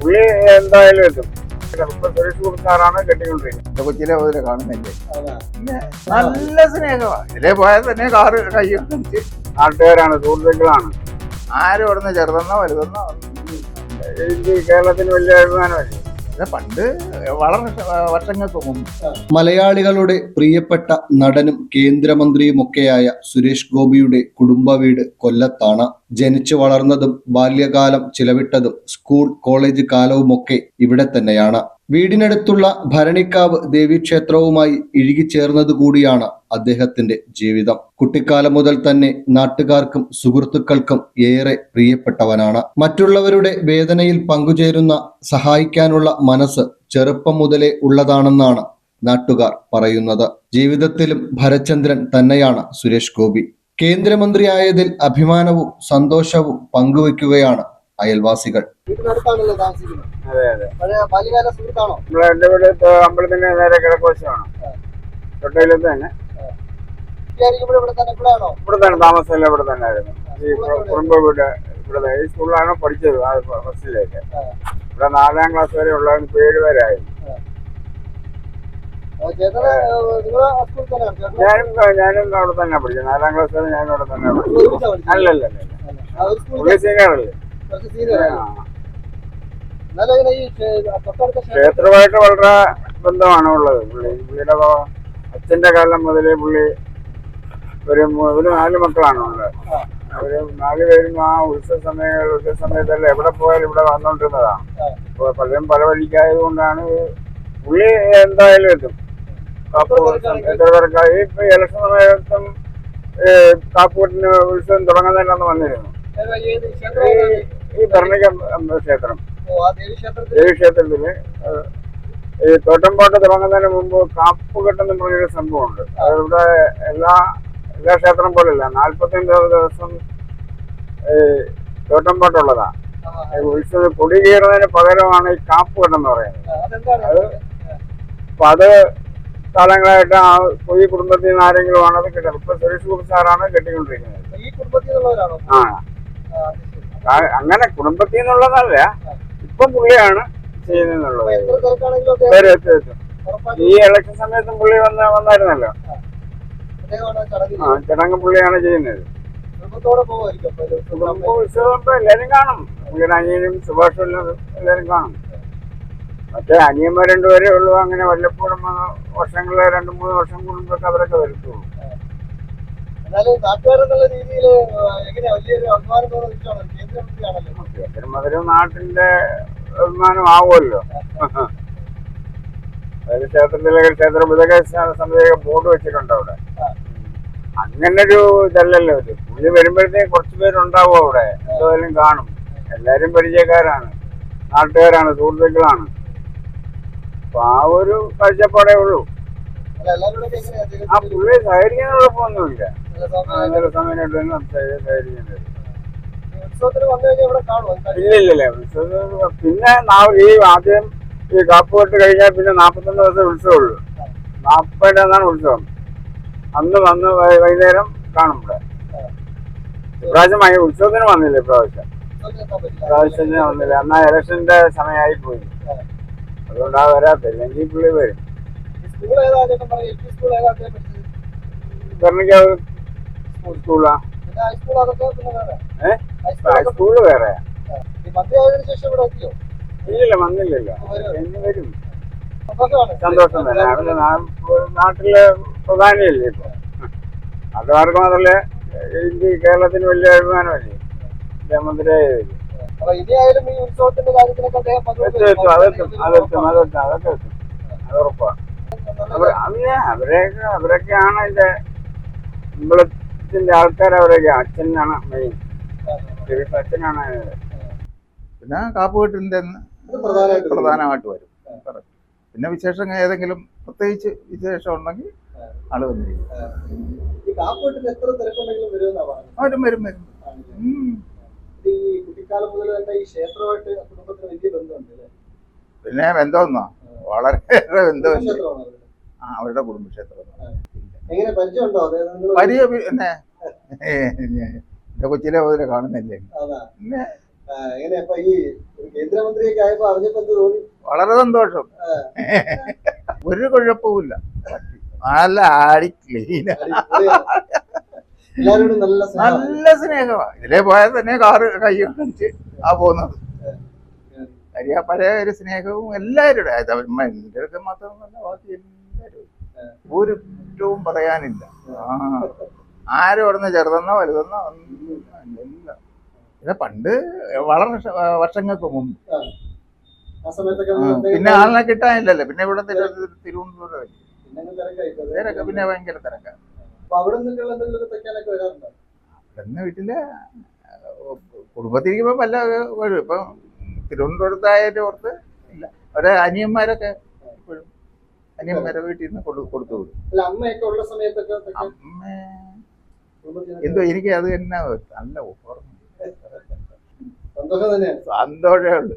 പുള്ളി എന്തായാലും എത്തും. കൊച്ചിലെ കാണുന്നില്ലേ? നല്ല സ്നേഹമാണ് ഇതിലേ പോയാൽ തന്നെ കാറ് കൈയ്യൊക്കെ നാട്ടുകാരാണ് സുഹൃത്തുക്കളാണ്. ആരും ഇവിടുന്ന് ചെറുതെന്നോ വലുതെന്നോ? എനിക്ക് കേരളത്തിന് വലിയ അഭിമാനമല്ലേ? ഇത് പണ്ട് വളരെ വർഷങ്ങൾക്ക് മുമ്പ് മലയാളികളുടെ പ്രിയപ്പെട്ട നടനും കേന്ദ്രമന്ത്രിയുമൊക്കെയായ സുരേഷ് ഗോപിയുടെ കുടുംബ വീട് കൊല്ലത്താണ്. ജനിച്ചു വളർന്നതും ബാല്യകാലം ചിലവിട്ടതും സ്കൂൾ കോളേജ് കാലവുമൊക്കെ ഇവിടെ തന്നെയാണ്. വീടിനടുത്തുള്ള ഭരണിക്കാവ് ദേവീക്ഷേത്രവുമായി ഇഴുകിച്ചേർന്നത് കൂടിയാണ് അദ്ദേഹത്തിന്റെ ജീവിതം. കുട്ടിക്കാലം മുതൽ തന്നെ നാട്ടുകാർക്കും സുഹൃത്തുക്കൾക്കും ഏറെ പ്രിയപ്പെട്ടവനാണ്. മറ്റുള്ളവരുടെ വേദനയിൽ പങ്കുചേരുന്ന സഹായിക്കാനുള്ള മനസ്സ് ചെറുപ്പം മുതലേ ഉള്ളതാണെന്നാണ് നാട്ടുകാർ പറയുന്നത്. ജീവിതത്തിലും ഭരചന്ദ്രൻ തന്നെയാണ് സുരേഷ് ഗോപി. കേന്ദ്രമന്ത്രിയായതിൽ അഭിമാനവും സന്തോഷവും പങ്കുവയ്ക്കുകയാണ് അയൽവാസികൾ. എന്റെ വീട് ത- അമ്പലത്തിന്റെ നേരെ കിഴക്കുവശമാണ് തൊട്ടയിലത്ത് തന്നെ. വിദ്യാർത്ഥിക്കുമ്പോൾ ഇവിടെ തന്നെ ഇവിടെ തന്നെ താമസമെല്ലാം തന്നെ ആയിരുന്നു. ഈ കു- കുടുംബ വീട് ഇവിടെ ഈ സ്കൂളിലാണ് പഠിച്ചത് ആ ഫസ്റ്റിലേക്ക്. ഇവിടെ നാലാം ക്ലാസ് വരെ ഉള്ള ഏഴ് പേരായിരുന്നു ഞാനും ഞാനും അവിടെ തന്നെ പഠിച്ചു. നാലാം ക്ലാസ് വരെ ഞാനും അവിടെ തന്നെ പഠിച്ചു. അല്ലല്ലേ പുള്ളി സീനിയറല്ലേ ക്ഷേത്രമായിട്ട് വളരെ ബന്ധമാണ് ഉള്ളത്. പുള്ളി പുള്ളിയുടെ അച്ഛന്റെ കാലം മുതലേ പുള്ളി ഒരു ഒരു നാല് മക്കളാണ് ഉള്ളത്. അവർ നാല് പേരും ആ ഉത്സവ സമയ ഉത്സവ സമയത്തല്ല എവിടെ പോയാലും ഇവിടെ വന്നോണ്ടിരുന്നതാണ് അപ്പൊ പലരും പല വഴിക്കായത് കൊണ്ടാണ് പുള്ളി എന്തായാലും എത്തും. കാപ്പ് എത്ര പേർക്ക് ഇപ്പൊ ഇലക്ഷൻ സമയത്തും കാപ്പൂട്ടിന് ഉത്സവം തുടങ്ങുന്നതിനൊന്ന് വന്നിരുന്നു. ഈ ഭരണിക ക്ഷേത്രം ഓ, ആ ദേവി ക്ഷേത്രത്തിൽ? ദേവീക്ഷേത്രത്തിൽ ഏഹ്, ഈ തോട്ടംപാട്ട് തുടങ്ങുന്നതിന് മുമ്പ് കാപ്പ് കെട്ടെന്ന് പറഞ്ഞൊരു സംഭവമുണ്ട്. അതിവിടെ എല്ലാ എല്ലാ ക്ഷേത്രം പോലെയല്ല നാല്പത്തഞ്ച് ദിവസം ഈ തോട്ടംപാട്ടുള്ളതാ. ഉത്സവം കൊടി കയറുന്നതിന് പകരമാണ് ഈ കാപ്പ് കെട്ടെന്ന് പറയുന്നത്. അത് അപ്പൊ അത് കാലങ്ങളായിട്ട് ആ ഈ കുടുംബത്തിൽ നിന്ന് ആരെങ്കിലും ആണ് അത് കിട്ടുന്നത് ഇപ്പൊ സുരേഷ് സാറാണ് കെട്ടിക്കൊണ്ടിരിക്കുന്നത്. ആ- അങ്ങനെ കുടുംബത്തിൽ നിന്നുള്ളതല്ല ഇപ്പം പുള്ളിയാണ് ചെയ്യുന്നുള്ളത് ഈ ഇലക്ഷൻ സമയത്തും പുള്ളി വന്ന് വന്നായിരുന്നല്ലോ. ആ ചടങ്ങ് പുള്ളിയാണ് ചെയ്യുന്നത്. എല്ലാരും കാണും. അനിയനും സുഭാഷും എല്ലാം എല്ലാരും കാണും. മറ്റേ അനിയന്മാർ രണ്ടുപേരേ ഉള്ളൂ. അങ്ങനെ വല്ലപ്പോഴും വർഷങ്ങളിലെ രണ്ട് മൂന്ന് വർഷം കൂടുമ്പോഴൊക്കെ അവരൊക്കെ വരുത്തുള്ളൂ. അതൊരു നാട്ടിന്റെ അഭിമാനം ആവുമല്ലോ. അതായത് ക്ഷേത്രത്തിലെ ക്ഷേത്ര ഇതൊക്കെ സമിതിയൊക്കെ ബോർഡ് വെച്ചിട്ടുണ്ട് അവിടെ. അങ്ങനെ ഒരു ഇതല്ലല്ലോ ഇത്. പുള്ളി വരുമ്പോഴത്തേക്ക് കുറച്ച് പേരുണ്ടാവും അവിടെ. എന്തായാലും കാണും. എല്ലാരും പരിചയക്കാരാണ്. നാട്ടുകാരാണ് സുഹൃത്തുക്കളാണ്. അപ്പൊ ആ ഒരു കാഴ്ചപ്പാടേ ഉള്ളൂ. ആ പുള്ളിയെ പുള്ളി സഹകരിക്കുന്ന കുഴപ്പമൊന്നുമില്ല പിന്നെ ഈ ആദ്യം ഈ കാപ്പ് കെട്ട് കഴിഞ്ഞാൽ പിന്നെ നാപ്പത്തൊന്ന് ദിവസം ഉത്സവമുള്ളൂ. നാപ്പതിനാണ് ഉത്സവം. അന്ന് വന്ന് വൈകുന്നേരം കാണും ഇവിടെ. ഇപ്രാവശ്യം ഉത്സവത്തിന് വന്നില്ല ഇപ്രാവശ്യം. ഇപ്രാവശ്യത്തിന് വന്നില്ല. എന്നാ ഇലക്ഷന്റെ സമയമായി പോയി. അതുകൊണ്ട് ആ വരാത്തില്ലെങ്കിൽ പുള്ളി വരും. ഭരണിക്കാവ് സ്കൂളാ സ്കൂൾ വേറെ. ഇല്ലില്ല വന്നില്ലല്ലോ. എന്ന് വരും. സന്തോഷം തന്നെ. അവിടെ നാട്ടിലെ പ്രധാനിയല്ലേ ഇപ്പൊ? നാട്ടുകാർക്ക് മാത്രമല്ല ഇന്ത്യ കേരളത്തിന് വലിയ അഭിമാനമല്ലേ? എത്തും അതെത്തും അതെത്തും അതെത്തും അതൊക്കെ എത്തും അത് ഉറപ്പാ. അവരൊക്കെ അവരൊക്കെയാണ് അവരെയൊക്കെ അവരൊക്കെയാണ് അമ്പലത്തിന്റെ ആൾക്കാർ അവരൊക്കെ അച്ഛനാണ് മെയിൻ അച്ഛനാണ്. പിന്നെ കാപ്പുകെട്ടിന്റെ അന്ന് പ്രധാനമായിട്ട് പ്രധാനമായിട്ട് വരും. പിന്നെ വിശേഷം ഏതെങ്കിലും പ്രത്യേകിച്ച് വിശേഷം ഉണ്ടെങ്കിൽ ആൾ വന്നിരിക്കും. വരും വരും വരും. പിന്നെ ബന്ധമെന്നോ വളരെ അവരുടെ. ആ അവരുടെ കുടുംബക്ഷേത്രം എങ്ങനെ പരിചയമുണ്ടോ? പിന്നെ എന്റെ കൊച്ചിലെ മുതലേ കാണുന്നില്ലേ? പിന്നെ വളരെ സന്തോഷം. ഒരു കുഴപ്പവുമില്ല. നല്ല ആടി. എല്ലാവരോടും നല്ല സ്നേഹം. നല്ല സ്നേഹമാണ് ഇതിലേ പോയാൽ തന്നെ കാറ് കൈ കാണിച്ച് ആ പോകുന്നത്. കാര്യം പഴയ ഒരു സ്നേഹവും എല്ലാവരുടെ എന്റെ അടുത്ത് മാത്രമല്ല ബാക്കി എല്ലാവരും ഒരു കുറ്റവും പറയാനില്ല. ആരും ഇവിടുന്ന് ചെറുതെന്നോ വലുതെന്നോ ഒന്നും ഇല്ല ഇത് പണ്ട് വളരെ വർഷങ്ങൾക്ക് മുമ്പ്. പിന്നെ ആളിനെ കിട്ടാനില്ലല്ലോ. പിന്നെ ഇവിടെ തിരുവനന്തപുരം തിരക്ക പിന്നെ ഭയങ്കര തിരക്കാണ് അവിടെ വീട്ടിൽ കുടുംബത്തിരിക്കുമ്പോ വല്ല വരും ഇപ്പം തിരുവനന്തപുരത്തായാലും ഓർത്ത് ഇല്ല. അവരെ അനിയന്മാരൊക്കെ അനിയന്മാരെ വീട്ടിൽ നിന്ന് കൊടു കൊടുത്തു വിടും. അല്ല അമ്മയൊക്കെ ഉള്ള സമയത്തൊക്കെ അമ്മ എന്തോ എനിക്ക് അത് തന്നെ നല്ല ഓർമ്മ. സന്തോഷം തന്നെയാണ്. സന്തോഷമേ ഉള്ളു.